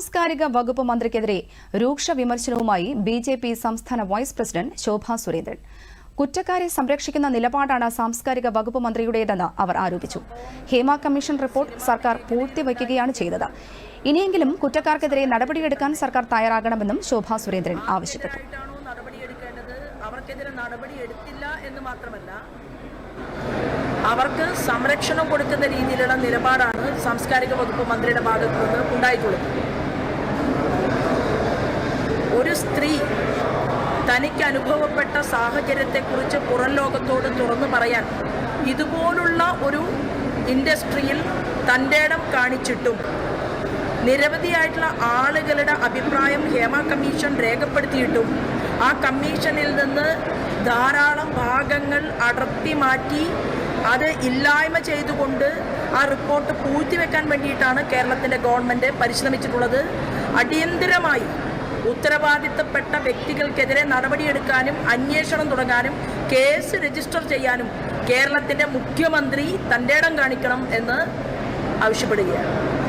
സാംസ്കാരിക വകുപ്പ് മന്ത്രിക്കെതിരെ രൂക്ഷ വിമർശനവുമായി ബി ജെ പി സംസ്ഥാന വൈസ് പ്രസിഡന്റ് ശോഭാ സുരേന്ദ്രൻ. കുറ്റക്കാരെ സംരക്ഷിക്കുന്ന നിലപാടാണ് സാംസ്കാരിക വകുപ്പ് മന്ത്രിയുടേതെന്ന് അവർ ആരോപിച്ചു. ഹേമ കമ്മീഷൻ റിപ്പോർട്ട് സർക്കാർ പൂർത്തിവയ്ക്കുകയാണ് ചെയ്തത്. ഇനിയെങ്കിലും കുറ്റക്കാർക്കെതിരെ നടപടിയെടുക്കാൻ സർക്കാർ തയ്യാറാകണമെന്നും ശോഭാ സുരേന്ദ്രൻ ആവശ്യപ്പെട്ടു. അവർക്കെതിരെ നടപടി മാത്രമല്ല അവർക്ക് സംരക്ഷണം കൊടുക്കുന്ന രീതിയിലുള്ള നിലപാടാണ് സാംസ്കാരിക വകുപ്പ് മന്ത്രിയുടെ ഭാഗത്തു നിന്ന് ഉണ്ടായിട്ടുള്ളത്. ഒരു സ്ത്രീ തനിക്ക് അനുഭവപ്പെട്ട സാഹചര്യത്തെക്കുറിച്ച് പുറം ലോകത്തോട് തുറന്നു പറയാൻ ഇതുപോലുള്ള ഒരു ഇൻഡസ്ട്രിയിൽ തന്റെ ഇടം കാണിച്ചിട്ടും നിരവധിയായിട്ടുള്ള ആളുകളുടെ അഭിപ്രായം ഹേമ കമ്മീഷൻ രേഖപ്പെടുത്തിയിട്ടും ആ കമ്മീഷനിൽ നിന്ന് ധാരാളം ഭാഗങ്ങൾ അടർത്തി മാറ്റി അത് ഇല്ലായ്മ ചെയ്തുകൊണ്ട് ആ റിപ്പോർട്ട് പൂഴ്ത്തിവെക്കാൻ വേണ്ടിയിട്ടാണ് കേരളത്തിന്റെ ഗവൺമെന്റ് പരിശ്രമിച്ചിട്ടുള്ളത്. അടിയന്തിരമായി ഉത്തരവാദിത്തപ്പെട്ട വ്യക്തികൾക്കെതിരെ നടപടിയെടുക്കാനും അന്വേഷണം തുടങ്ങാനും കേസ് രജിസ്റ്റർ ചെയ്യാനും കേരളത്തിന്റെ മുഖ്യമന്ത്രി തന്റെ ഇടം കാണിക്കണം എന്ന് ആവശ്യപ്പെടുകയാണ്.